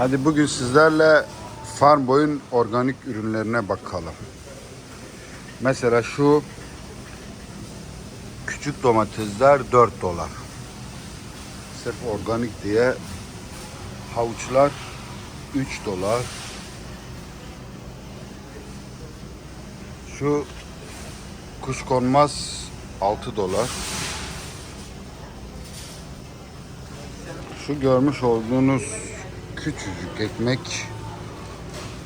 Hadi bugün sizlerle farm boyun organik ürünlerine bakalım. Mesela şu küçük domatesler 4 dolar. Sırf organik diye havuçlar 3 dolar. Şu kuşkonmaz 6 dolar. Şu görmüş olduğunuz küçücük ekmek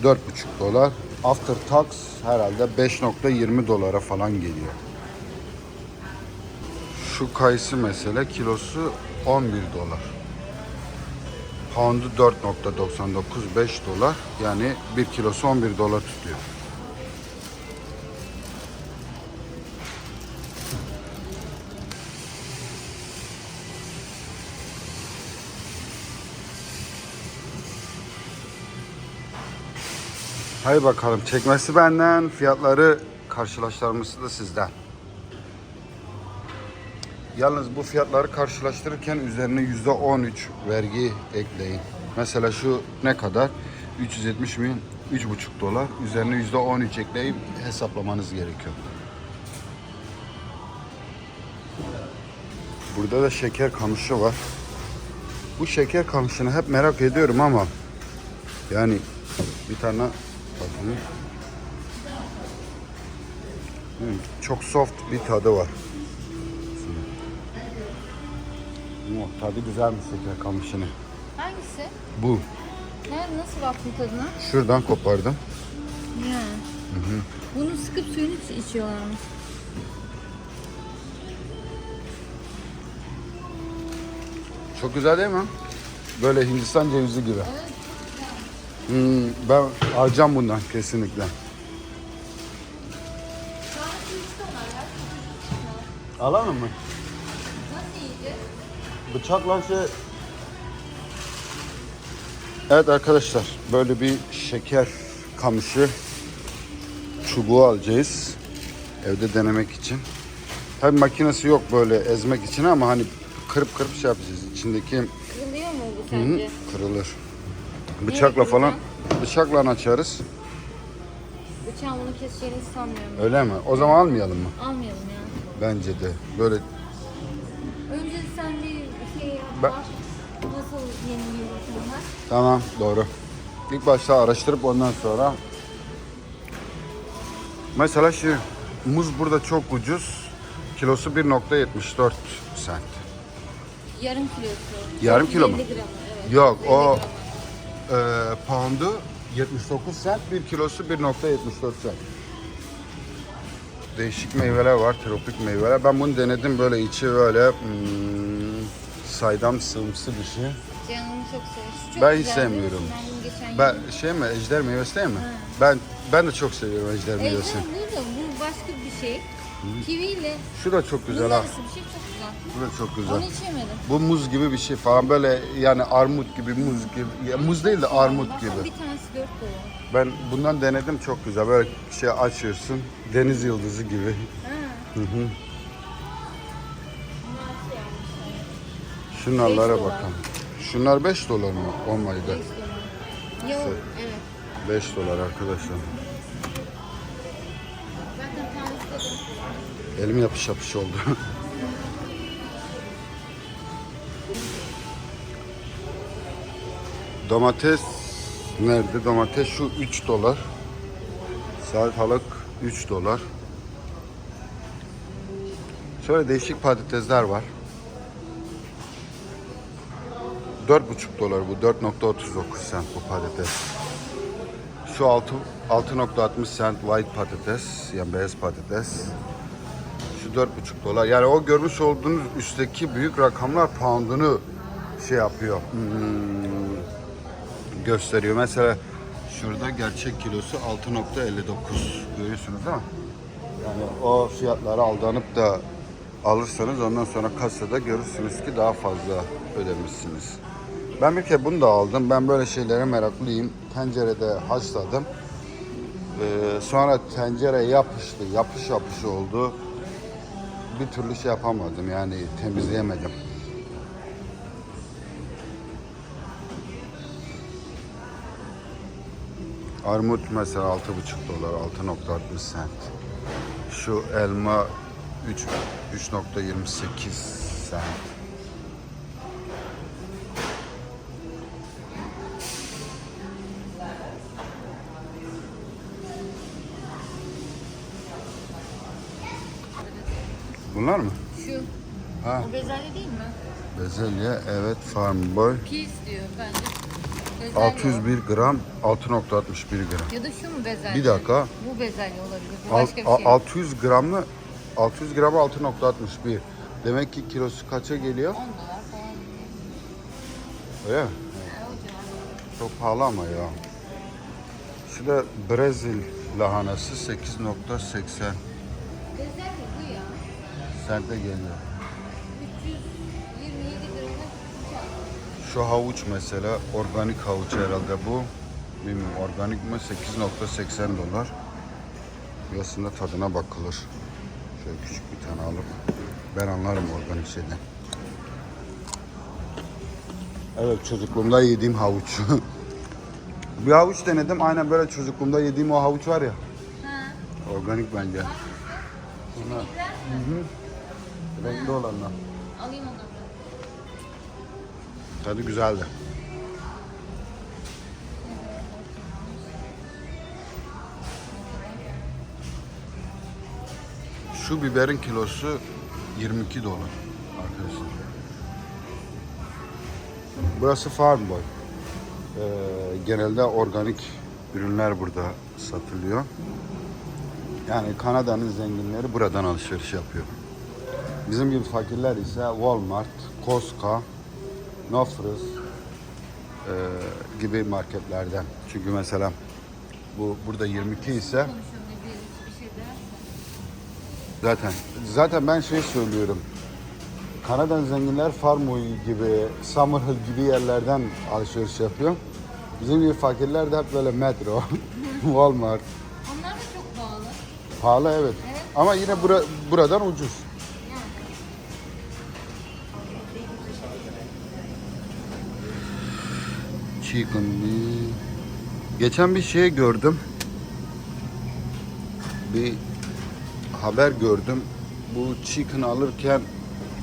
4,5 dolar. After tax herhalde 5.20 dolara falan geliyor. Şu kayısı mesela kilosu 11 dolar. Pound'u 4.99 5 dolar. Yani 1 kilosu 11 dolar tutuyor. Hay bakalım çekmesi benden, fiyatları karşılaştırması da sizden. Yalnız bu fiyatları karşılaştırırken üzerine yüzde 13 vergi ekleyin. Mesela şu ne kadar? 370 bin, 3,5 dolar. Üzerine yüzde 13 ekleyip hesaplamanız gerekiyor. Burada da şeker kamışı var. Bu şeker kamışını hep merak ediyorum ama yani bir tane bakın. Hmm, Çok soft bir tadı var. Oh, tadı güzelmiş şeker kamışını. Hangisi? Bu. Nerede nasıl baktın tadına? Şuradan kopardım. Ya. Bunu sıkıp suyunu iç- içiyorlarmış. Çok güzel değil mi? Böyle Hindistan cevizi gibi. Hmm, ben alacağım bundan kesinlikle. Alalım mı? Bıçakla şey... Evet arkadaşlar böyle bir şeker kamışı çubuğu alacağız. Evde denemek için. Tabii makinesi yok böyle ezmek için ama hani kırıp kırıp şey yapacağız. İçindeki Kırılıyor mu bu Hı, sence? kırılır. Bıçakla falan bıçakla açarız. Bıçağın bunu keseceğini sanmıyorum. Öyle mi? O zaman almayalım mı? Almayalım ya. Bence de. Böyle Önce sen bir şey yap. Ben- bak. Nasıl yeniliyor bunlar? Tamam doğru. İlk başta araştırıp ondan sonra mesela şu muz burada çok ucuz. Kilosu 1.74 sent. Yarım kilosu. Yarım kilo mu? 50 gramı evet. Yok 50 o gramı. E, pound'u 79 sent, bir kilosu 1.74 sent. Değişik meyveler var, tropik meyveler. Ben bunu denedim böyle içi böyle hmm, saydam sığımsı bir şey. Canım çok seviyor. Şu çok Ben hiç güzel, sevmiyorum. Ben bunu geçen Ben yedim. şey mi ejder meyvesi değil mi? Ben ben de çok seviyorum ejder meyvesi. Ejder bu da bu başka bir şey. Kivi ile Şu da çok güzel ha. bir şey çok güzel. Bu da çok güzel. Onu hiç yemedim. Bu muz gibi bir şey falan böyle yani armut gibi muz gibi. Ya muz değil de armut Baksana gibi. Bir tanesi 4 dolar. Ben bundan denedim çok güzel. Böyle şey açıyorsun. Deniz yıldızı gibi. Hı hı. Şey. Şunlarlara Beş dolar. bakalım. Şunlar 5 dolar mı? Oh my god. 5 dolar. Yok evet. 5 dolar arkadaşlar. Elim yapış yapış oldu. Domates nerede? Domates şu 3 dolar. Salatalık 3 dolar. Şöyle değişik patatesler var. 4,5 dolar bu. 4.39 cent bu patates. Şu 6 6.60 cent white patates, yani beyaz patates. Şu 4,5 dolar. Yani o görmüş olduğunuz üstteki büyük rakamlar poundunu şey yapıyor. hmm, gösteriyor. Mesela şurada gerçek kilosu 6.59 görüyorsunuz değil mi? Yani o fiyatlara aldanıp da alırsanız ondan sonra kasada görürsünüz ki daha fazla ödemişsiniz. Ben bir kere bunu da aldım. Ben böyle şeylere meraklıyım. Tencerede haşladım. Ee, sonra tencere yapıştı, yapış yapış oldu bir türlü şey yapamadım yani temizleyemedim. Armut mesela 6,5 dolar, 6.60 sent. Şu elma 3.28 sent. Bunlar mı? Şu. Ha, O bezelye değil mi? bezelye evet farm boy. Peas diyor bence. Bezelye 601 gram 6.61 gram. Ya da şu mu bezelye? Bir dakika. Bu bezelye olabilir. Bu Al- başka bir şey. 600 gramlı 600 gramı 6.61. Demek ki kilosu kaça geliyor? 10 dolar falan. Öyle mi? Çok pahalı ama ya. Şu da Brezil lahanası 8.80 Bezelye bu ya. Sente geliyor. 327 liraya Şu havuç mesela organik havuç herhalde bu. Bilmiyorum organik mi 8.80 dolar. Aslında tadına bakılır. Şöyle küçük bir tane alıp ben anlarım organik şeyden. Evet çocukluğumda yediğim havuç. bir havuç denedim aynen böyle çocukluğumda yediğim o havuç var ya. Organik bence. Bunlar. Hı hı. Renkli olanlar. Alayım onları. Tadı güzeldi. Şu biberin kilosu 22 dolar arkadaşlar. Burası Farm Boy. Ee, genelde organik ürünler burada satılıyor. Yani Kanada'nın zenginleri buradan alışveriş yapıyor. Bizim gibi fakirler ise Walmart, Costco, Nofruz e, gibi marketlerden. Çünkü mesela bu burada 22 ise zaten zaten ben şey söylüyorum. Kanada zenginler Farmoy gibi, Summerhill gibi yerlerden alışveriş yapıyor. Bizim gibi fakirler de hep böyle metro, Walmart. Onlar da çok pahalı. Pahalı evet. Evet. Ama yine bura, buradan ucuz. Chicken mi? Geçen bir şey gördüm. Bir haber gördüm. Bu chicken alırken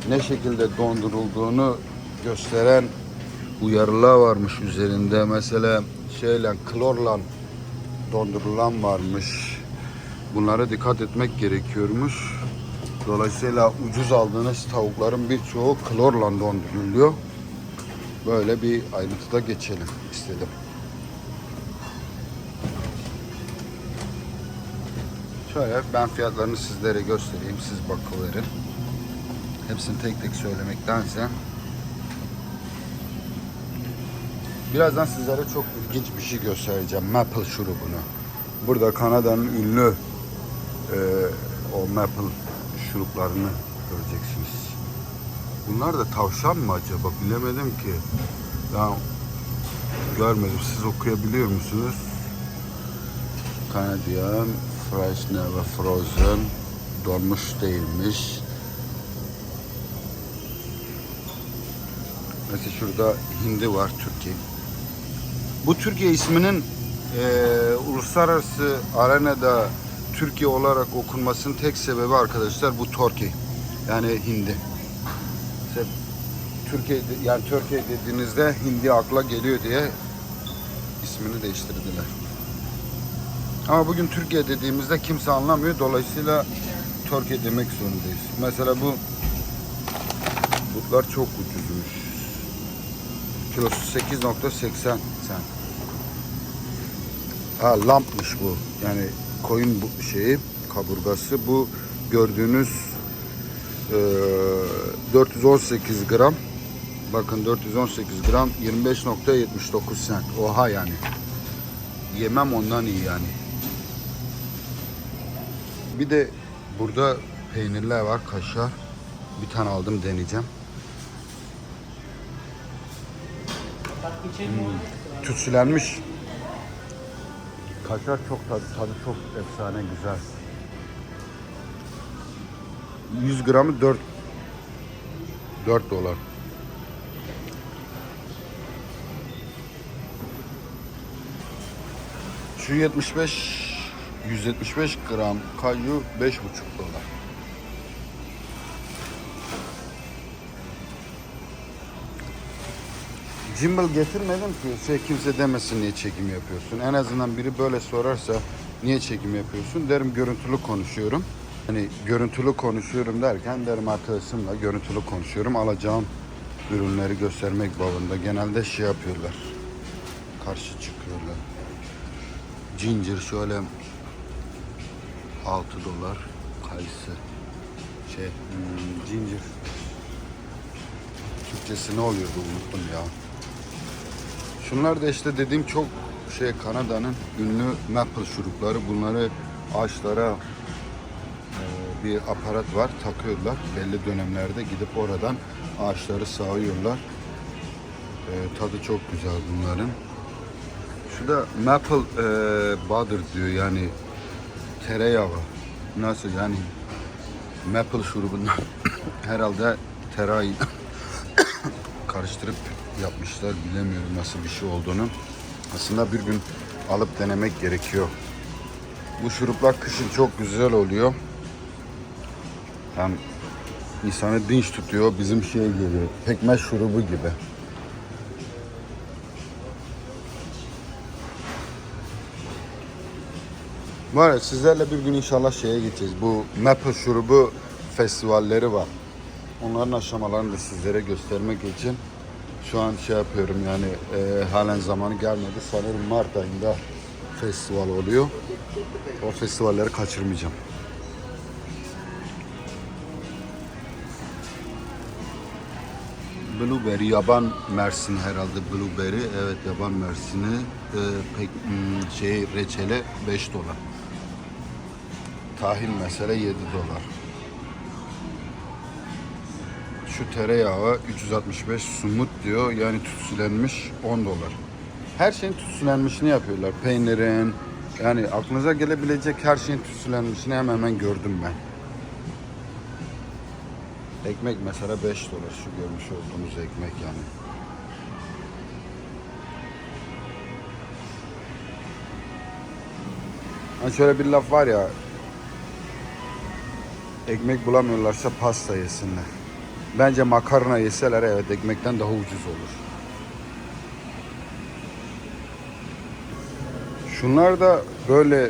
ne şekilde dondurulduğunu gösteren uyarılar varmış üzerinde. Mesela şeyle klorla dondurulan varmış. Bunlara dikkat etmek gerekiyormuş. Dolayısıyla ucuz aldığınız tavukların birçoğu klorla donduruluyor. Böyle bir ayrıntıda geçelim istedim. Şöyle ben fiyatlarını sizlere göstereyim. Siz bakıverin. Hepsini tek tek söylemektense Birazdan sizlere çok ilginç bir şey göstereceğim. Maple şurubunu. Burada Kanada'nın ünlü e, o maple şuruplarını göreceksiniz. Bunlar da tavşan mı acaba bilemedim ki. Ya görmedim. Siz okuyabiliyor musunuz? Canadian Fresh Never Frozen donmuş değilmiş. Mesela şurada hindi var Türkiye. Bu Türkiye isminin eee, uluslararası arenada Türkiye olarak okunmasının tek sebebi arkadaşlar bu Torki. Yani hindi. İşte Türkiye yani Türkiye dediğinizde hindi akla geliyor diye ismini değiştirdiler. Ama bugün Türkiye dediğimizde kimse anlamıyor. Dolayısıyla Türkiye demek zorundayız. Mesela bu butlar çok ucuzmuş. Kilosu 8.80 sen. Ha lampmış bu. Yani koyun bu şeyi kaburgası bu gördüğünüz eee, 418 gram. Bakın 418 gram 25.79 sent. Oha yani. Yemem ondan iyi yani. Bir de burada peynirler var, kaşar. Bir tane aldım deneyeceğim. Hmm. Tütsülenmiş. Kaşar çok tadı, tadı çok efsane güzel. 100 gramı 4 4 dolar. Şu 75 175 gram kayu 5,5 dolar. Gimbal getirmedim ki şey kimse demesin niye çekim yapıyorsun. En azından biri böyle sorarsa niye çekim yapıyorsun derim görüntülü konuşuyorum. Hani görüntülü konuşuyorum derken arkadaşımla görüntülü konuşuyorum. Alacağım ürünleri göstermek babında genelde şey yapıyorlar. Karşı çıkıyorlar. Ginger şöyle 6 dolar kayısı şey hmm, ginger Türkçesi ne oluyordu unuttum ya. Şunlar da işte dediğim çok şey Kanada'nın ünlü maple şurupları. Bunları ağaçlara bir aparat var takıyorlar. Belli dönemlerde gidip oradan ağaçları sağıyorlar. E, tadı çok güzel bunların. Şu da maple e, butter diyor yani tereyağı. Nasıl yani maple şurubundan herhalde tereyağı karıştırıp yapmışlar. Bilemiyorum nasıl bir şey olduğunu. Aslında bir gün alıp denemek gerekiyor. Bu şuruplar kışın çok güzel oluyor. Hem insanı dinç tutuyor. Bizim şey gibi, pekmez şurubu gibi. Var sizlerle bir gün inşallah şeye gideceğiz. Bu maple şurubu festivalleri var. Onların aşamalarını da sizlere göstermek için şu an şey yapıyorum yani e, halen zamanı gelmedi. Sanırım Mart ayında festival oluyor. O festivalleri kaçırmayacağım. Blueberry, yaban mersini herhalde blueberry. Evet yaban mersini. E, pek hmm, şey reçele 5 dolar. Tahin mesela 7 dolar. Şu tereyağı 365 sumut diyor. Yani tütsülenmiş 10 dolar. Her şeyin tütsülenmişini yapıyorlar. Peynirin yani aklınıza gelebilecek her şeyin tütsülenmişini hemen hemen gördüm ben. Ekmek mesela 5 dolar şu görmüş olduğunuz ekmek yani. Hani şöyle bir laf var ya ekmek bulamıyorlarsa pasta yesinler. Bence makarna yeseler evet ekmekten daha ucuz olur. Şunlar da böyle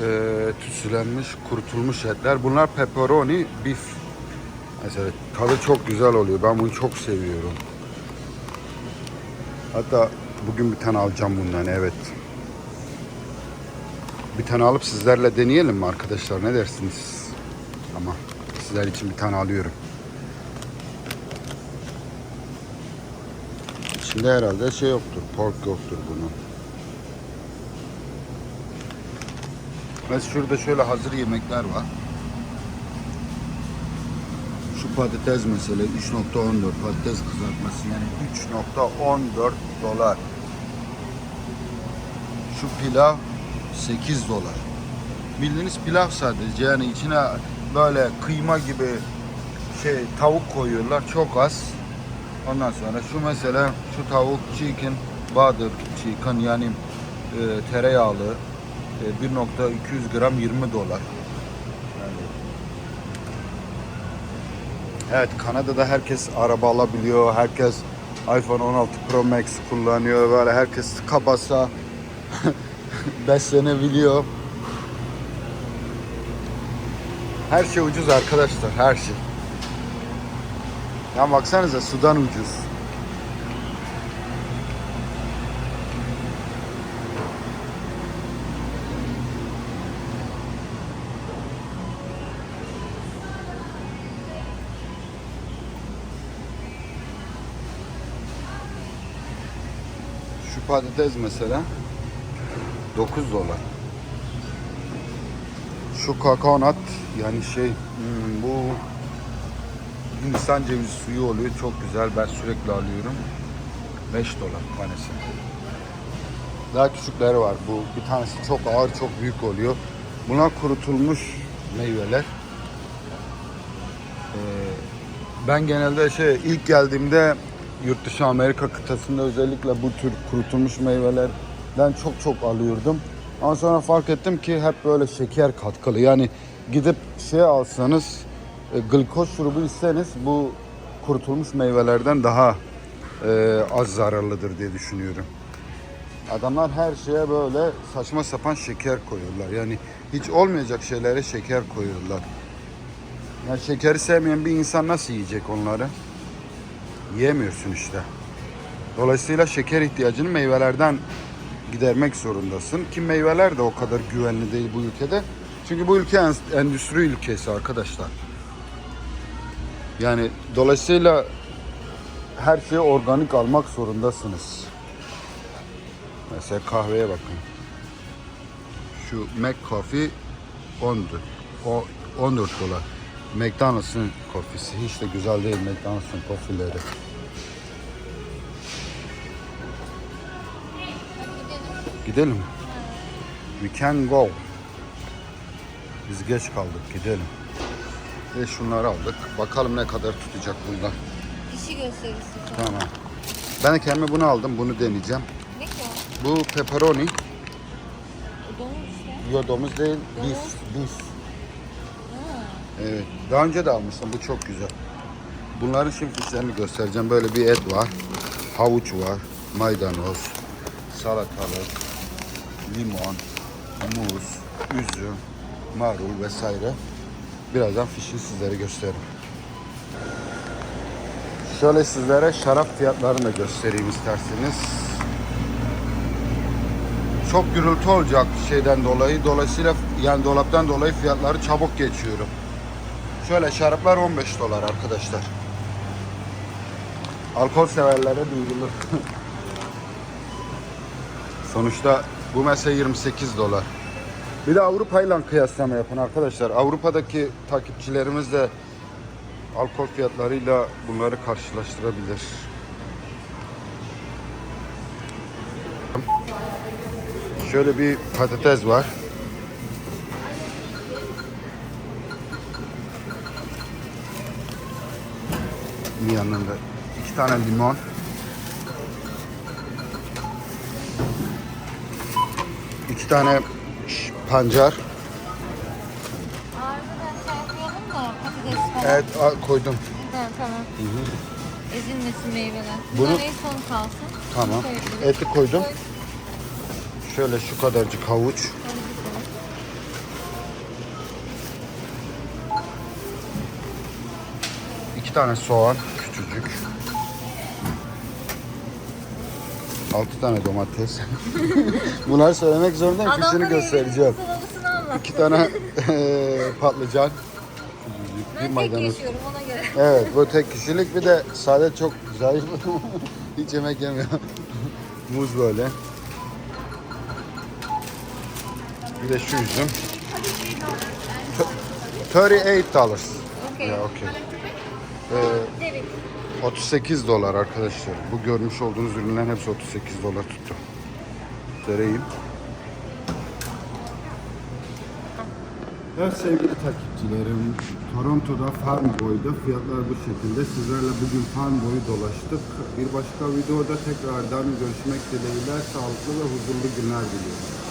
e, tütsülenmiş, kurutulmuş etler. Bunlar pepperoni, beef. Mesela tadı çok güzel oluyor. Ben bunu çok seviyorum. Hatta bugün bir tane alacağım bundan evet. Bir tane alıp sizlerle deneyelim mi arkadaşlar? Ne dersiniz? Ama sizler için bir tane alıyorum. İçinde herhalde şey yoktur. Pork yoktur bunun. Mesela şurada şöyle hazır yemekler var. Şu patates mesela 3.14 patates kızartması yani 3.14 dolar. Şu pilav 8 dolar. Bildiğiniz pilav sadece yani içine böyle kıyma gibi şey tavuk koyuyorlar çok az. Ondan sonra şu mesela şu tavuk chicken butter chicken yani e, tereyağlı e, 1.200 gram 20 dolar. Evet Kanada'da herkes araba alabiliyor. Herkes iPhone 16 Pro Max kullanıyor. Böyle herkes kabasa beslenebiliyor. Her şey ucuz arkadaşlar. Her şey. Ya baksanıza sudan ucuz. Patates mesela 9 dolar. Şu kakaonat yani şey hmm, bu Hindistan cevizi suyu oluyor. Çok güzel. Ben sürekli alıyorum. 5 dolar tanesi. Daha küçükleri var. Bu bir tanesi çok ağır, çok büyük oluyor. Bunlar kurutulmuş meyveler. Ee, ben genelde şey ilk geldiğimde yurt dışı Amerika kıtasında özellikle bu tür kurutulmuş meyvelerden çok çok alıyordum. Ama sonra fark ettim ki hep böyle şeker katkılı. Yani gidip şey alsanız e, glikoz şurubu içseniz bu kurutulmuş meyvelerden daha e, az zararlıdır diye düşünüyorum. Adamlar her şeye böyle saçma sapan şeker koyuyorlar. Yani hiç olmayacak şeylere şeker koyuyorlar. Yani şekeri sevmeyen bir insan nasıl yiyecek onları? Yiyemiyorsun işte. Dolayısıyla şeker ihtiyacını meyvelerden gidermek zorundasın. Ki meyveler de o kadar güvenli değil bu ülkede. Çünkü bu ülke en- endüstri ülkesi arkadaşlar. Yani dolayısıyla her şeyi organik almak zorundasınız. Mesela kahveye bakın. Şu McCoffee 14, o 14 dolar. McDonald's'ın kofisi hiç de güzel değil McDonald's'ın kofileri. Gidelim. We can go. Biz geç kaldık gidelim. Ve şunları aldık. Bakalım ne kadar tutacak bunlar. Dişi gösterisi. Tamam. Ben kendime bunu aldım. Bunu deneyeceğim. Ne ki? Bu pepperoni. Domuz işte. Yo domuz değil. Domuz. Beef. Beef. Evet. Daha önce de almıştım. Bu çok güzel. Bunların şimdi fişlerini göstereceğim. Böyle bir et var. Havuç var. Maydanoz. Salatalık. Limon. Muz. Üzüm. Marul vesaire. Birazdan fişini sizlere gösteririm. Şöyle sizlere şarap fiyatlarını da göstereyim isterseniz. Çok gürültü olacak şeyden dolayı. Dolayısıyla yani dolaptan dolayı fiyatları çabuk geçiyorum. Şöyle şaraplar 15 dolar arkadaşlar. Alkol severlere duyurulur. Sonuçta bu mesela 28 dolar. Bir de Avrupa ile kıyaslama yapın arkadaşlar. Avrupa'daki takipçilerimiz de alkol fiyatlarıyla bunları karşılaştırabilir. Şöyle bir patates var. Bir yanında iki tane limon. iki tane pancar. Evet koydum. Ha, tamam. Ezilmesin meyveler. Bunu- Bunlar en son kalsın. Tamam. Eti koydum. Koy. Şöyle şu kadarcık havuç. Hadi iki tane soğan küçücük. Altı tane domates. Bunları söylemek zorundayım. Adamlar göstereceğim. sıralasını anlat. İki tane eee, patlıcan. Ben tek maydanoz. yaşıyorum ona göre. Evet bu tek kişilik bir de sade çok zayıf. Hiç yemek yemiyor. Muz böyle. Bir de şu üzüm. T- 38 dollars. Okey. Ya okey. Debit. 38 dolar arkadaşlar. Bu görmüş olduğunuz ürünlerin hepsi 38 dolar tuttu. Vereyim. Evet sevgili takipçilerim, Toronto'da Farm Boy'da fiyatlar bu şekilde. Sizlerle bugün Farm Boy'u dolaştık. Bir başka videoda tekrardan görüşmek dileğiyle sağlıklı ve huzurlu günler diliyorum.